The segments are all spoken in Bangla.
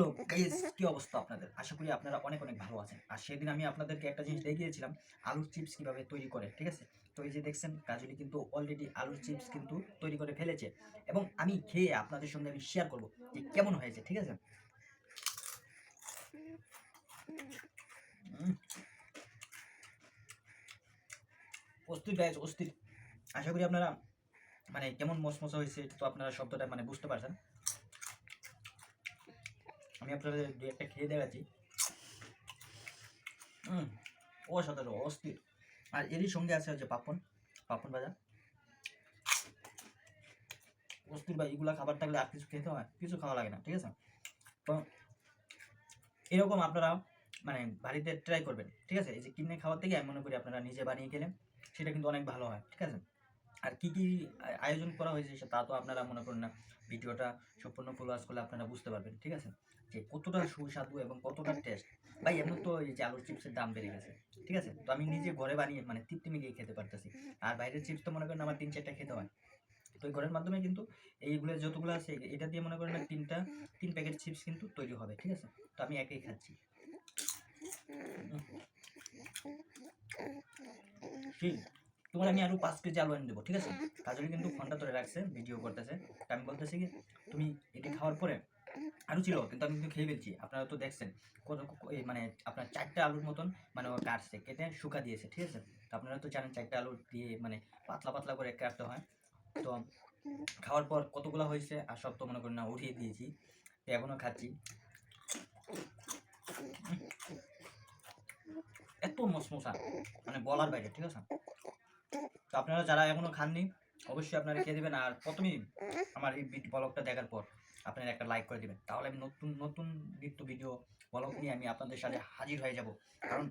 হ্যালো গাইস কি অবস্থা আপনাদের? আশা করি আপনারা অনেক অনেক ভালো আছেন। আর সেদিন আমি আপনাদেরকে একটা জিনিস দেখিয়েছিলাম, আলুর চিপস কীভাবে তৈরি করে, ঠিক আছে? তো এই যে দেখছেন, কাজলি কিন্তু অলরেডি আলুর চিপস কিন্তু তৈরি করে ফেলেছে। এবং আমি খেয়ে আপনাদের সঙ্গে আমি শেয়ার করব যে কেমন হয়েছে, ঠিক আছে? অস্থির গাইস অস্থির। আশা করি আপনারা মানে কেমন মসমসা হয়েছে, তো আপনারা শব্দটা মানে বুঝতে পারছেন। আমি আপনাদের দু একটা খেয়ে দেখাচ্ছি। হুম ও অসাধারণ, অস্থির। আর এরই সঙ্গে আছে হচ্ছে পাপন পাপন ভাজা অস্থির বা এগুলা খাবার থাকলে আর কিছু খেতে হয়, কিছু খাওয়া লাগে না, ঠিক আছে? তো এরকম আপনারা মানে বাড়িতে ট্রাই করবেন, ঠিক আছে? এই যে কিনে খাওয়ার থেকে আমি মনে করি আপনারা নিজে বানিয়ে গেলেন সেটা কিন্তু অনেক ভালো হয়, ঠিক আছে? আর কি কি আয়োজন করা হয়েছে তা তো আপনারা মনে করেন না, ভিডিওটা সম্পূর্ণ ফলোয়ার্স করলে আপনারা বুঝতে পারবেন, ঠিক আছে? যে কতটা সুস্বাদু এবং কতটা টেস্ট ভাই এমন তো এই যে আলুর চিপসের দাম বেড়ে গেছে ঠিক আছে? তো আমি নিজে ঘরে বানিয়ে মানে তৃপ্তি মিলিয়ে খেতে পারতেছি। আর বাইরের চিপস তো মনে করেন আমার তিন চারটা খেতে হয়। তো এই ঘরের মাধ্যমে কিন্তু এইগুলো যতগুলো আছে এটা দিয়ে মনে করেন তিনটা তিন প্যাকেট চিপস কিন্তু তৈরি হবে ঠিক আছে? তো আমি একাই খাচ্ছি। ঠিক তোমার আমি আরও পাঁচ কেজি আলু এনে দেবো ঠিক আছে? কাজলি কিন্তু ফোনটা ধরে রাখছে ভিডিও করতেছে। আমি বলতেছি কি তুমি এটি খাওয়ার পরে আলু ছিল, কিন্তু আমি কিন্তু খেয়ে ফেলছি। আপনারা তো দেখছেন, কত মানে আপনার চারটা আলুর মতন মানে ও কাটছে, কেটে শুকা দিয়েছে, ঠিক আছে? তো আপনারা তো জানেন চারটা আলু দিয়ে মানে পাতলা পাতলা করে কাটতে হয়। তো খাওয়ার পর কতগুলো হয়েছে, আর সব তো মনে করেন না, উঠিয়ে দিয়েছি। তো এখনও খাচ্ছি। এত মশমশা মানে বলার বাইরে, ঠিক আছে? তো আপনারা যারা এখনও খাননি অবশ্যই আপনারা খেয়ে দেবেন। আর প্রথমেই আমার এই ব্লগটা দেখার পর আপনারা একটা লাইক করে দেবেন। তাহলে আমি নতুন নতুন নিত্য ভিডিও ব্লগ নিয়ে আমি আপনাদের সাথে হাজির হয়ে যাব। কারণ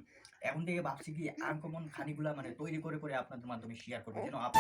এখন থেকে ভাবছি কি, আনকমন খানিগুলা মানে তৈরি করে করে আপনাদের মাধ্যমে শেয়ার করব। যেন আপ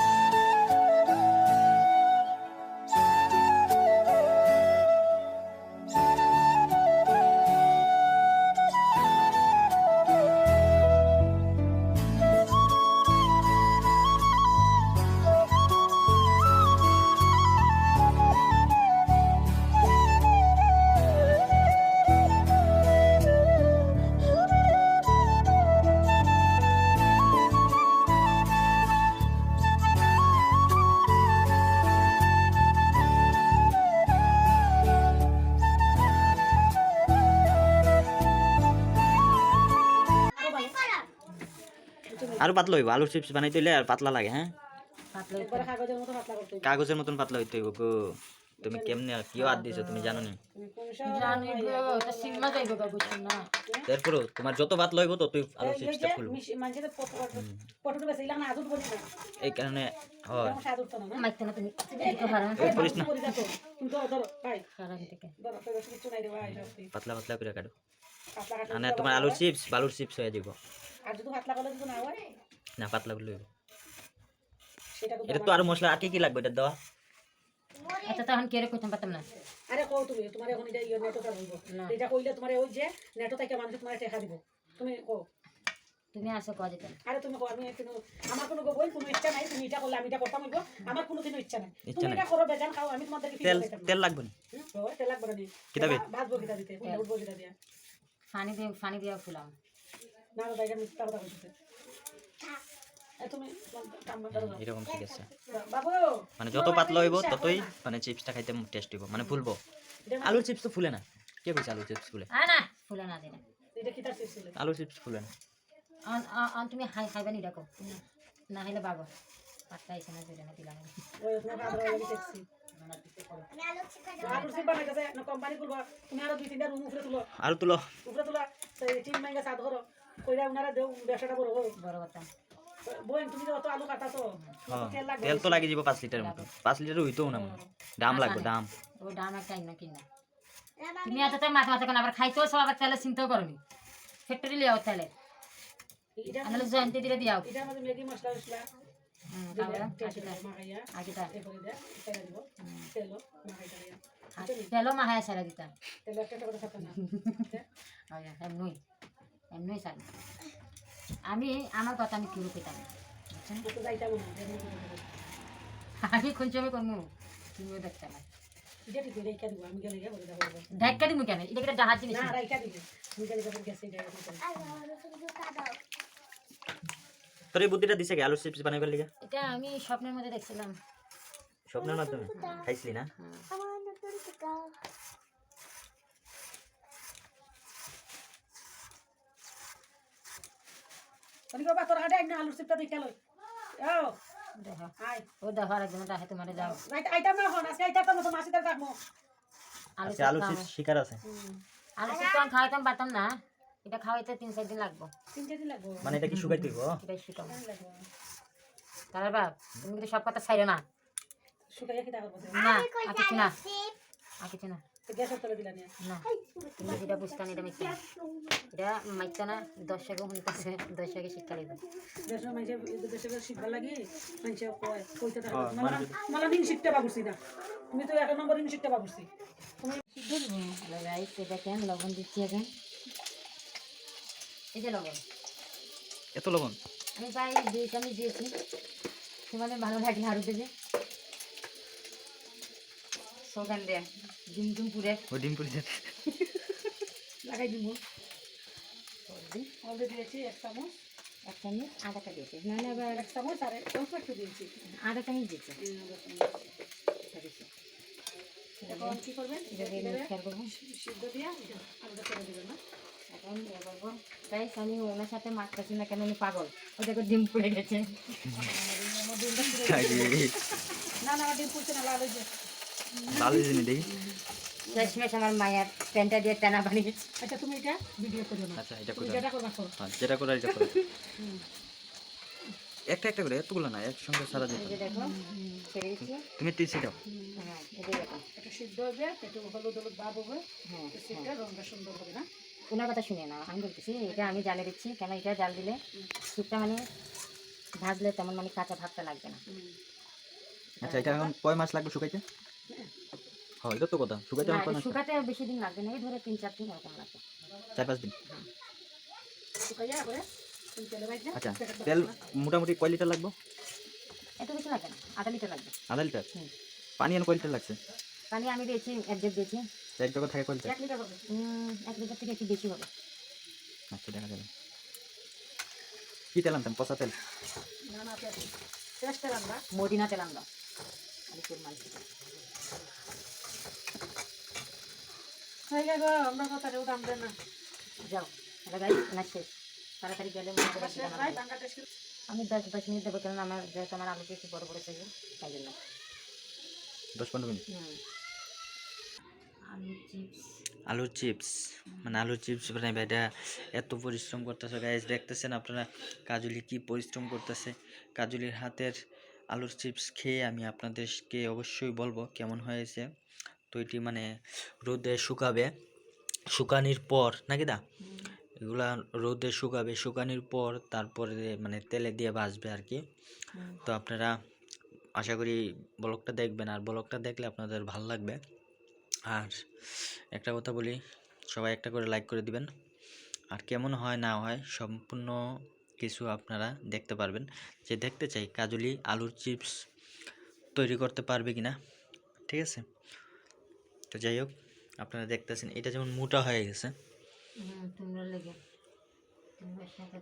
আর পাতলা হইব আলুর চিপস বানাইতে হইলে আর পাতলা লাগে হ্যাঁ? কাগজের মতো পাতলা করতে হবে। কাগজের মতন পাতলা হইতে হইব গো। তুমি কেমনে কিও হাত দিছো তুমি জানো নি? তারপরেও তোমার যত পাতলা হইব ততই এই চিপসটা ফুলবো। মিশি- মানুষের পট- পটল বেশি ইলাম না, আদুর বলি না। এই কারণে হয়। পাতলা পাতলা করে কাটো। মানে তোমার হয়। চিপস বালুর চিপস হয়ে যাব আর যদি পাতলা করলে যদি না হয়, না পাতলা করলে এটা তো আর মশলা আর কি কি লাগবে এটা দেওয়া? আচ্ছা তখন কে রে কইতাম পারতাম না? আরে কও তুমি, তোমার এখন এটা ইয়ে নেটটা বলব। এটা কইলে তোমার ওই যে নেটো থেকে মানুষ তোমার টেকা দিব। তুমি কও। তুমি আসো কয়া যেতেন আরে তুমি আমি কিন্তু আমার কোনো বই কোনো ইচ্ছা নাই তুমি এটা করলে আমি এটা করতাম হইবো। আমার কোনো দিনও ইচ্ছা নাই। তুমি এটা করো বেজান খাও আমি তোমাদেরকে ফিরে তেল তেল লাগবে না? তেল লাগবে না। কিতাবে? ভাজবো কিতা দিতে কোনটা উঠবো কিতা দিয়া। পানি দিয়ে পানি দিয়ে ফুলাম না দাদা এটা মিথ্যা কথা না। এরকম ঠিক আছে। মানে যত পাতলা হইব ততই মানে চিপসটা খাইতে টেস্ট হইব। মানে ফুলবো। আলুর চিপস তো ফুলে না। কে কইছে আলুর চিপস ফুলে? আ না ফুলা না দিনা। এটা কিতার চিপস ছিল আলুর চিপস ফুলে না। আন আন তুমি হাই খাইবা নি ডাকো না হলে বাগো। পাতলা আইছে না না দিলাম। ওই তোমার আদর লাগি দেখছি। আলুর চিপ বানাইতেছে না কোম্পানি খুলবা। তুমি আরও দুই তিনটা রুম উপরে তুলো। কইরা উনারা দেও ব্যবসাটা বড় হোক। বড় কথা। বই তুমি তো অত আলু কাটাছো হ্যাঁ। তেল তো লাগে যাব পাঁচ লিটারের মতো। পাঁচ লিটার হইতো না মনে দাম লাগবে দাম। ও ডাম একটা না। কিনা তুমি এত মাথা মাথা করে আবার খাইতেও সব আবার তেলে চিন্তাও করনি ফ্যাক্টরি লিয়াও তেলে। আনালে জয়ন্তী দিলে দিয়াও। ম্যাগি মশলা মশলা। তেল তেলও মাহায় সারা দিতাম। তেল একটা একটা না। এমনই এমনই সারি আমি আমার কথা আমি কিরু পেতাম আমি কোন দিব আমি গেলে গিয়ে বলে দেবো ধাক্কা দিমু কেন? এটা একটা ডাহার জিনিস। দিব দিব। তোর এই বুদ্ধিটা দিছে কি? আলুর চিপস বানাইবার লিগে? এটা আমি স্বপ্নের মধ্যে দেখছিলাম। স্বপ্নের মাধ্যমে? খাইছিলি না? বাবা তোর হাটে না আলুর চিপটা দেখে লই। ও দেখো আয়। ও দেখো আরেকজন ডাহে তোমার যাও। আইতা আইতা না হন আজকে আইতা তো মাসি তার কাকমো আলু আচ্ছা আলুর শিকার আছে। আলু তো পারতাম না। এটা খাওয়াইতে তিন চার দিন লাগবো। তিনটে দিন লাগবো? মানে এটা কি শুকাই তুইব এটাই শিখাবো দিন বাপ তুমি কিন্তু সব কথা ছাইরো না। শুকাইয়া কি টাকা না আর কিছু না। আর কিছু না। গ্যাসের তলে দিলা নিয়ে না তুমি যেটা বুঝতে না এটা মিথ্যা এটা মাইতা না দর্শকে শুনতেছে দর্শকে শিক্ষা দিবে। দেশের মাইছে দেশের শিখবার লাগি মাইছে কয় কইতে থাকে। হ্যাঁ, মালা মালা নিন শিখতে পাবুছি না। তুমি তো এক নম্বর নিন শিখতে পাবুছি তুমি হ্যালো গাইস এটা দেখেন লবণ দিচ্ছি এখন? এই যে লবণ। এত লবণ? আমি প্রায় দুই চামচ দিয়েছি। তোমাদের ভালো লাগলে আরও দেবে। সোগান দেয় ডিম ডিম পুরে ও ডিম পুরি যাবে লাগাই দিব। হলদি হলদি দিয়েছি এক চামচ এক চামচ আদাটা দিয়েছি। নাহলে আবার এক চামচ আর অল্প একটু দিয়েছি। আধা চামচ দিয়েছি। এটা দিয়েছি। এখন কি করবেন? দিয়ে করব সিদ্ধ দিয়া আলুটা করে দিবেন না। এখন গাইস আমি ওনার সাথে মারতেছি না কেন? উনি পাগল। ও দেখো ডিম পুড়ে গেছে। না না ডিম পুড়ছে না লাল হয়েছে। ভালো জিনিস দেখি। শেষমেশ আমার মায়ের প্যান্টটা দিয়ে টানা বানিয়েছে আচ্ছা তুমি এটা ভিডিও করো না। আচ্ছা এটা তুমি যেটা করবা করো। হ্যাঁ, যেটা করার এটা করো। একটা একটা করে এতগুলো না একসঙ্গে সারা এই যেত যে দেখো ছেড়ে দিচ্ছি। তুমি টিসি দাও হ্যাঁ সিদ্ধ হবে একটু হলুদ হলুদ ভাব হবে। হ্যাঁ রঙটা সুন্দর হবে না? ওনার কথা শুনে না আমি বলতেছি এটা আমি জালে দিচ্ছি কেন এটা জাল দিলে স্যুপটা মানে ভাজলে তেমন মানে কাঁচা ভাবটা লাগবে না। আচ্ছা এটা এখন কয় মাস লাগবে শুকাইতে? হ্যাঁ এটা তো কথা। না, এখন কয় এটা শুকাতে বেশি দিন লাগবে না এই ধরে তিন চার দিন এরকম লাগবে চার পাঁচ দিন। শুকাইয়া তেলে ভাজলে আচ্ছা তেল মোটামুটি কয় লিটার লাগবে? এত বেশি লাগবে না আধা লিটার লাগবে। আধা লিটার। পানি আর কয় লিটার লাগছে? পানি আমি দিয়েছি অ্যাডজাস্ট দিয়েছি। এক জগৎ থাকে কয় লিটার? এক লিটার হবে। এক লিটার থেকে একটু বেশি হবে। আচ্ছা দেখা যাবে। কি তেল আনতাম? পচা তেল? না না চেষ্টা রান্না মদিনা তেল আনলাম আলিপুর মার্কেটে। হয়ে গেল আমরা কথা কেউ দেন না। যাও গাই না শেষ। তাড়াতাড়ি গেলে মনে করে দিতে ভাই আমার টাকা টেস্ট আমি দশ দশ মিনিট দেবো কারণ আমার যেহেতু আমার আলুটা একটু বড় বড় চাইবে তাই জন্য। দশ পনেরো মিনিট। আলু চিপস। আলুর চিপস মানে আলুর চিপস বানাইবে এটা এত পরিশ্রম করতেছে গাইজ দেখতেছেন আপনারা কাজুলি কি পরিশ্রম করতেছে? কাজুলির হাতের আলুর চিপস খেয়ে আমি আপনাদেরকে অবশ্যই বলব কেমন হয়েছে। তো এটি মানে রোদে শুকাবে। শুকানির পর নাকি দা? এগুলা রোদে শুকাবে শুকানির পর তারপরে মানে তেলে দিয়ে ভাজবে আর কি তো আপনারা আশা করি ব্লগটা দেখবেন আর ব্লগটা দেখলে আপনাদের ভালো লাগবে। আর একটা কথা বলি সবাই একটা করে লাইক করে দিবেন। আর কেমন হয় না হয় সম্পূর্ণ কিছু আপনারা দেখতে পারবেন। যে দেখতে চাই কাজুলি আলুর চিপস তৈরি করতে পারবে কিনা ঠিক আছে? তো যাই হোক আপনারা দেখতেছেন এটা যেমন মোটা হয়ে গেছে। সাথে